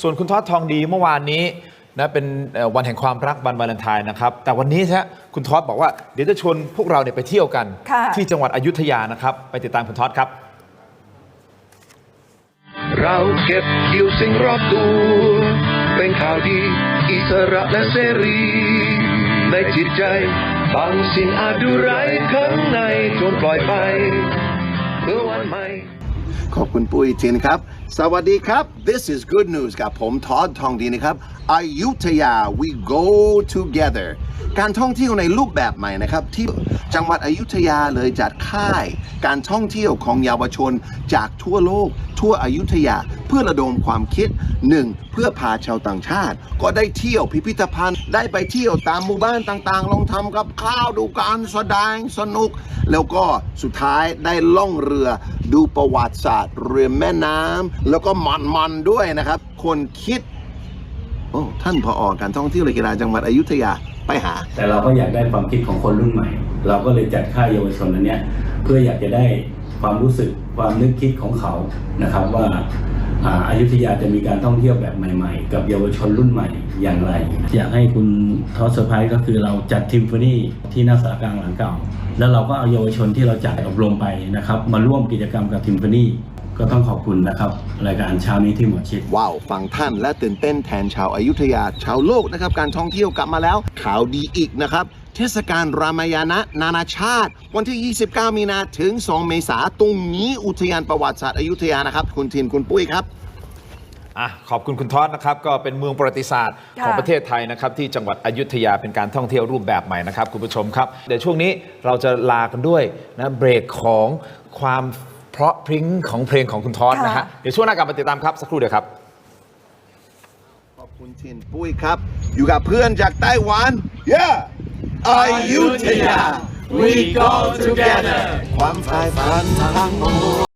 ส่วนคุณทอดทองดีเมื่อวานนี้นะเป็นเอ่อวันแห่งความรักวันวาเลนไทน์นะครับ แต่วันนี้ฮะคุณทอดบอกว่าเดี๋ยวจะชวนพวกเราเนี่ยไปเที่ยวกันค่ะที่จังหวัดอยุธยานะครับ ไปติดตามคุณทอดครับ เราเก็บเกี่ยวสิ่งรอบตัวเป็นข่าวดีอิสระและเสรี ในจิตใจบางสิ่งอาจดูไร้ายข้างในจนปล่อยไปเมื่ อวันใหม่ขอบคุณปุ้ยทินครับ สวัสดีครับ This is good news กับผมทอดทองดีนะครับอยุทยา we go together การท่องเที่ยวในรูปแบบใหม่นะครับ ที่จังหวัดอยุธยาเลยจัดค่าย การท่องเที่ยวของเยาวชนจากทั่วโลก ทั่วอยุธยา พื่อระดมความคิดหนึ่งเพื่อพาชาวต่างชาติ ก็ได้เที่ยวพิพิธภัณฑ์ ได้ไปเที่ยวตามหมู่บ้านต่างๆ ลองทำกับข้าวดูการแสดงสนุก แล้วก็สุดท้ายได้ล่องเรือดูประวัติศาสตร์เรือแม่น้ำแล้วก็มันๆด้วยนะครับ คนคิดโอ้ท่านพออการท่องเที่ยวและกีฬาจังหวัดอยุธยาไปหา แต่เราก็อยากได้ความคิดของคนรุ่นใหม่ เราก็เลยจัดค่ายเยาวชนอันเนี้ยเพื่ออยากจะได้ความรู้สึกความนึกคิดของเขานะครับว่า อาอายุทยาจะมีการท่องเที่ยวแบบใหม่ ๆ กับเยาวชนรุ่นใหม่อย่างไร อยากให้คุณทอสเซอร์ไพรส์ก็คือเราจัดทิมฟนี่ที่หน้าสารกลางหลังเก่า แล้วเราก็เอาเยาวชนที่เราจัดอบรมไปนะครับ มาร่วมกิจกรรมกับทิมฟนี่ก็ต้องขอบคุณนะครับ รายการเช้านี้ที่หมอชิด ว้าว ฟังท่านและตื่นเต้นแทนชาวอายุทยาชาวโลกนะครับ การท่องเที่ยวกลับมาแล้วข่าวดีอีกนะครับ เทศกาลรามายณะนานาชาติ วันที่ 29 มีนาถึง 2 เมษาตรงนี้อุทยานประวัติศาสตร์อยุธยานะครับ คุณทินคุณปุ้ยครับอะขอบคุณคุณทอดนะครับก็เป็นเมืองประวัติศาสตร์ค่ะของประเทศไทยนะครับที่จังหวัดอยุธยาเป็นการท่องเที่ยวรูปแบบใหม่นะครับคุณผู้ชมครับ เดี๋ยวช่วงนี้เราจะลากันด้วยนะเบรกของความเพราะพริ้งของเพลงของคุณทอดนะฮะค่ะเดี๋ยวช่วงหน้ากลับมาติดตามครับสักครู่เดียวครับขอบคุณทินปุ้ยครับ อยู่กับเพื่อนจากไต้หวัน yeah อยุ ธยา we go together ความฝ่ายฝันทางโลก